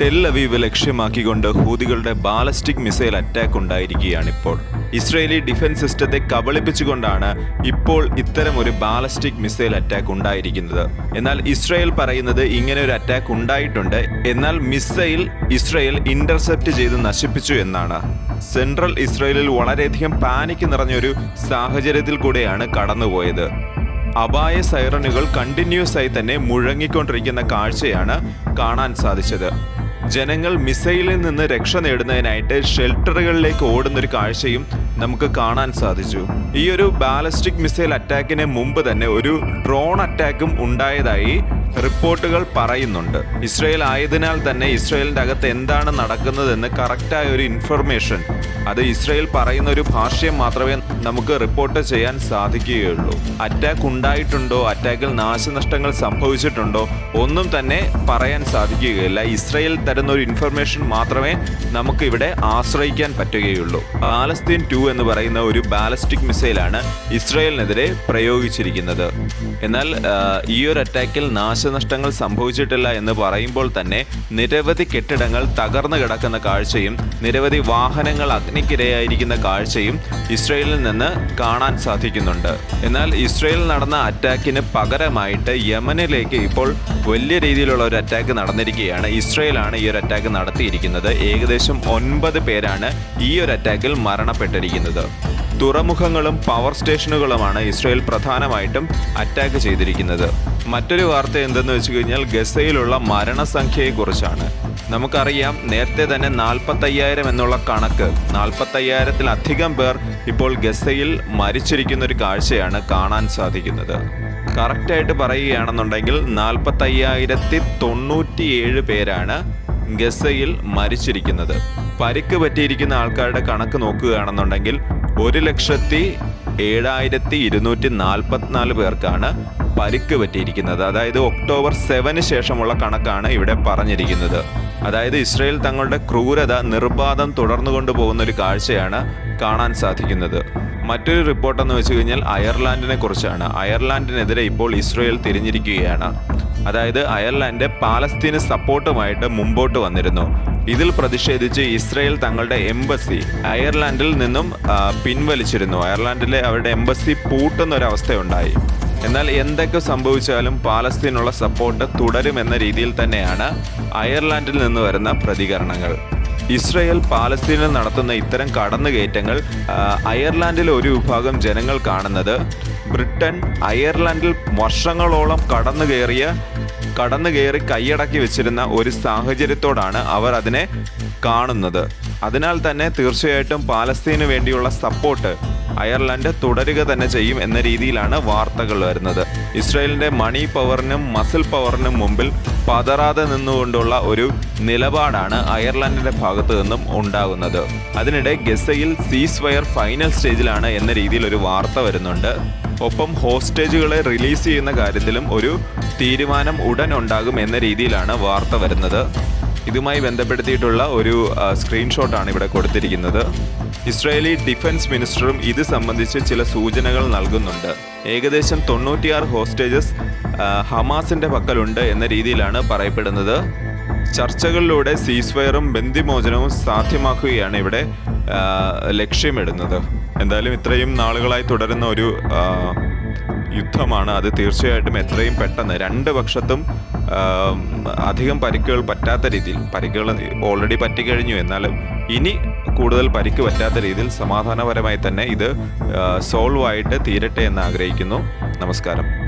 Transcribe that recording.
Tell Aviv ലക്ഷ്യമാക്കിക്കൊണ്ട് ഹൂതികളുടെ ballistic missile attack ഉണ്ടായിരിക്കുകയാണിപ്പോൾ. ഇസ്രയേലി ഡിഫൻസ് സിസ്റ്റത്തെ കബളിപ്പിച്ചുകൊണ്ടാണ് ഇപ്പോൾ ഇത്തരം ഒരു ബാലസ്റ്റിക് മിസൈൽ അറ്റാക്ക് ഉണ്ടായിരിക്കുന്നത്. എന്നാൽ ഇസ്രയേൽ പറയുന്നത് ഇങ്ങനെ ഒരു അറ്റാക്ക് ഉണ്ടായിട്ടുണ്ട്. എന്നാൽ മിസൈൽ ഇസ്രയേൽ ഇന്റർസെപ്റ്റ് ചെയ്ത് നശിപ്പിച്ചു എന്നാണ്. സെൻട്രൽ ഇസ്രയേലിൽ വളരെയധികം പാനിക് നിറഞ്ഞൊരു സാഹചര്യത്തിൽ കൂടെയാണ് കടന്നുപോയത്. അപായ സൈറനുകൾ കണ്ടിന്യൂസ് ആയി തന്നെ മുഴങ്ങിക്കൊണ്ടിരിക്കുന്ന കാഴ്ചയാണ് കാണാൻ സാധിച്ചത്. ജനങ്ങൾ മിസൈലിൽ നിന്ന് രക്ഷ നേടുന്നതിനായിട്ട് ഷെൽട്ടറുകളിലേക്ക് ഓടുന്ന ഒരു കാഴ്ചയും നമുക്ക് കാണാൻ സാധിച്ചു. ഈ ഒരു ബാലസ്റ്റിക് മിസൈൽ അറ്റാക്കിന് മുമ്പ് തന്നെ ഒരു ഡ്രോൺ അറ്റാക്കും ഉണ്ടായതായി റിപ്പോർട്ടുകൾ പറയുന്നുണ്ട്. ഇസ്രയേൽ ആയതിനാൽ തന്നെ ഇസ്രയേലിന്റെ അകത്ത് എന്താണ് നടക്കുന്നതെന്ന് കറക്റ്റായ ഒരു ഇൻഫർമേഷൻ അത് ഇസ്രയേൽ പറയുന്ന ഒരു ഭാഷ്യം മാത്രമേ നമുക്ക് റിപ്പോർട്ട് ചെയ്യാൻ സാധിക്കുകയുള്ളൂ. അറ്റാക്ക് ഉണ്ടായിട്ടുണ്ടോ? അറ്റാക്കിൽ നാശനഷ്ടങ്ങൾ സംഭവിച്ചിട്ടുണ്ടോ? ഒന്നും തന്നെ പറയാൻ സാധിക്കുകയില്ല. ഇസ്രയേൽ തരുന്ന ഒരു ഇൻഫർമേഷൻ മാത്രമേ നമുക്ക് ഇവിടെ ആശ്രയിക്കാൻ പറ്റുകയുള്ളൂ. പാലസ്തീൻ ടു എന്ന് പറയുന്ന ഒരു ബാലസ്റ്റിക് മിസൈലാണ് ഇസ്രയേലിനെതിരെ പ്രയോഗിച്ചിരിക്കുന്നത്. എന്നാൽ ഈ ഒരു അറ്റാക്കിൽ നാശനഷ്ടങ്ങൾ സംഭവിച്ചിട്ടില്ല എന്ന് പറയുമ്പോൾ തന്നെ നിരവധി കെട്ടിടങ്ങൾ തകർന്നു കിടക്കുന്ന കാഴ്ചയും നിരവധി വാഹനങ്ങൾ അഗ്നിക്കിരയായിരിക്കുന്ന കാഴ്ചയും ഇസ്രയേലിൽ നിന്ന് കാണാൻ സാധിക്കുന്നുണ്ട്. എന്നാൽ ഇസ്രയേൽ നടന്ന അറ്റാക്കിന് പകരമായിട്ട് യമനിലേക്ക് ഇപ്പോൾ വലിയ രീതിയിലുള്ള ഒരു അറ്റാക്ക് നടന്നിരിക്കുകയാണ്. ഇസ്രയേലാണ് ഈ ഒരു അറ്റാക്ക് നടത്തിയിരിക്കുന്നത്. ഏകദേശം ഒൻപത് പേരാണ് ഈ ഒരു അറ്റാക്കിൽ മരണപ്പെട്ടിരിക്കുന്നത്. തുറമുഖങ്ങളും പവർ സ്റ്റേഷനുകളുമാണ് ഇസ്രയേൽ പ്രധാനമായിട്ടും അറ്റാക്ക് ചെയ്തിരിക്കുന്നത്. മറ്റൊരു വാർത്ത എന്തെന്ന് വെച്ച് കഴിഞ്ഞാൽ ഗസയിലുള്ള മരണസംഖ്യയെക്കുറിച്ചാണ്. നമുക്കറിയാം നേരത്തെ തന്നെ നാൽപ്പത്തയ്യായിരം എന്നുള്ള കണക്ക് നാൽപ്പത്തയ്യായിരത്തിലധികം പേർ ഇപ്പോൾ ഗസയിൽ മരിച്ചിരിക്കുന്ന ഒരു കാഴ്ചയാണ് കാണാൻ സാധിക്കുന്നത്. കറക്റ്റായിട്ട് പറയുകയാണെന്നുണ്ടെങ്കിൽ നാൽപ്പത്തയ്യായിരത്തി തൊണ്ണൂറ്റിയേഴ് പേരാണ് ഗസയിൽ മരിച്ചിരിക്കുന്നത്. പരിക്ക് പറ്റിയിരിക്കുന്ന ആൾക്കാരുടെ കണക്ക് നോക്കുകയാണെന്നുണ്ടെങ്കിൽ ഒരു ലക്ഷത്തി ഏഴായിരത്തി ഇരുന്നൂറ്റി നാൽപ്പത്തിനാല് പേർക്കാണ് പരിക്ക് പറ്റിയിരിക്കുന്നത്. അതായത് ഒക്ടോബർ സെവന് ശേഷമുള്ള കണക്കാണ് ഇവിടെ പറഞ്ഞിരിക്കുന്നത്. അതായത് ഇസ്രയേൽ തങ്ങളുടെ ക്രൂരത നിർബാധം തുടർന്നു കൊണ്ടുപോകുന്ന ഒരു കാഴ്ചയാണ് കാണാൻ സാധിക്കുന്നത്. മറ്റൊരു റിപ്പോർട്ട് എന്ന് വെച്ച് കഴിഞ്ഞാൽ അയർലാൻഡിനെ കുറിച്ചാണ്. അയർലാൻഡിനെതിരെ ഇപ്പോൾ ഇസ്രയേൽ തിരിഞ്ഞിരിക്കുകയാണ്. അതായത് അയർലാൻഡ് പാലസ്തീന് സപ്പോർട്ടുമായിട്ട് മുമ്പോട്ട് വന്നിരുന്നു. ഇതിൽ പ്രതിഷേധിച്ച് ഇസ്രയേൽ തങ്ങളുടെ എംബസി അയർലാൻഡിൽ നിന്നും പിൻവലിച്ചിരുന്നു. അയർലാൻഡിലെ അവരുടെ എംബസി പൂട്ടുന്ന ഒരവസ്ഥയുണ്ടായി എന്നാൽ എന്തൊക്കെ സംഭവിച്ചാലും പാലസ്തീനുള്ള സപ്പോർട്ട് തുടരുമെന്ന രീതിയിൽ തന്നെയാണ് അയർലാൻഡിൽ നിന്ന് വരുന്ന പ്രതികരണങ്ങൾ. ഇസ്രയേൽ പാലസ്തീനിൽ നടത്തുന്ന ഇത്തരം കടന്നുകയറ്റങ്ങൾ അയർലാൻഡിലെ ഒരു വിഭാഗം ജനങ്ങൾ കാണുന്നത് ബ്രിട്ടൻ അയർലാൻഡിൽ വർഷങ്ങളോളം കടന്നു കയറിയ കടന്നു കയറി കൈയടക്കി വെച്ചിരുന്ന ഒരു സാഹചര്യത്തോടാണ് അവർ അതിനെ കാണുന്നത്. അതിനാൽ തന്നെ തീർച്ചയായിട്ടും പാലസ്തീന് വേണ്ടിയുള്ള സപ്പോർട്ട് അയർലൻഡ് തുടരുക തന്നെ ചെയ്യും എന്ന രീതിയിലാണ് വാർത്തകൾ വരുന്നത്. ഇസ്രായേലിന്റെ മണി പവറിനും മസിൽ പവറിനും മുമ്പിൽ പതറാതെ നിന്നുകൊണ്ടുള്ള ഒരു നിലപാടാണ് അയർലൻഡിന്റെ ഭാഗത്തു നിന്നും ഉണ്ടാകുന്നത്. അതിനിടെ ഗസയിൽ സീസ് ഫയർ ഫൈനൽ സ്റ്റേജിലാണ് എന്ന രീതിയിൽ ഒരു വാർത്ത വരുന്നുണ്ട്. ഒപ്പം ഹോസ്റ്റേജുകളെ റിലീസ് ചെയ്യുന്ന കാര്യത്തിലും ഒരു തീരുമാനം ഉടൻ ഉണ്ടാകും എന്ന രീതിയിലാണ് വാർത്ത വരുന്നത്. ഇതുമായി ബന്ധപ്പെടുത്തിയിട്ടുള്ള ഒരു സ്ക്രീൻഷോട്ടാണ് ഇവിടെ കൊടുത്തിരിക്കുന്നത്. ഇസ്രായേലി ഡിഫൻസ് മിനിസ്റ്ററും ഇത് സംബന്ധിച്ച് ചില സൂചനകൾ നൽകുന്നുണ്ട്. ഏകദേശം തൊണ്ണൂറ്റിയാറ് ഹോസ്റ്റേജസ് ഹമാസിന്റെ പക്കലുണ്ട് എന്ന രീതിയിലാണ് പറയപ്പെടുന്നത്. ചർച്ചകളിലൂടെ സീസ്വയറും ബന്ധിമോചനവും സാധ്യമാക്കുകയാണ് ഇവിടെ ലക്ഷ്യമിടുന്നത്. എന്തായാലും ഇത്രയും നാളുകളായി തുടരുന്ന ഒരു യുദ്ധമാണ്. അത് തീർച്ചയായിട്ടും എത്രയും പെട്ടെന്ന് രണ്ട് പക്ഷത്തും അധികം പരിക്കുകൾ പറ്റാത്ത രീതിയിൽ പരിക്കുകൾ ഓൾറെഡി പറ്റിക്കഴിഞ്ഞു. എന്നാലും ഇനി കൂടുതൽ പരിക്ക് പറ്റാത്ത രീതിയിൽ സമാധാനപരമായി തന്നെ ഇത് സോൾവ് ആയിട്ട് തീരട്ടെ എന്ന് ആഗ്രഹിക്കുന്നു. നമസ്കാരം.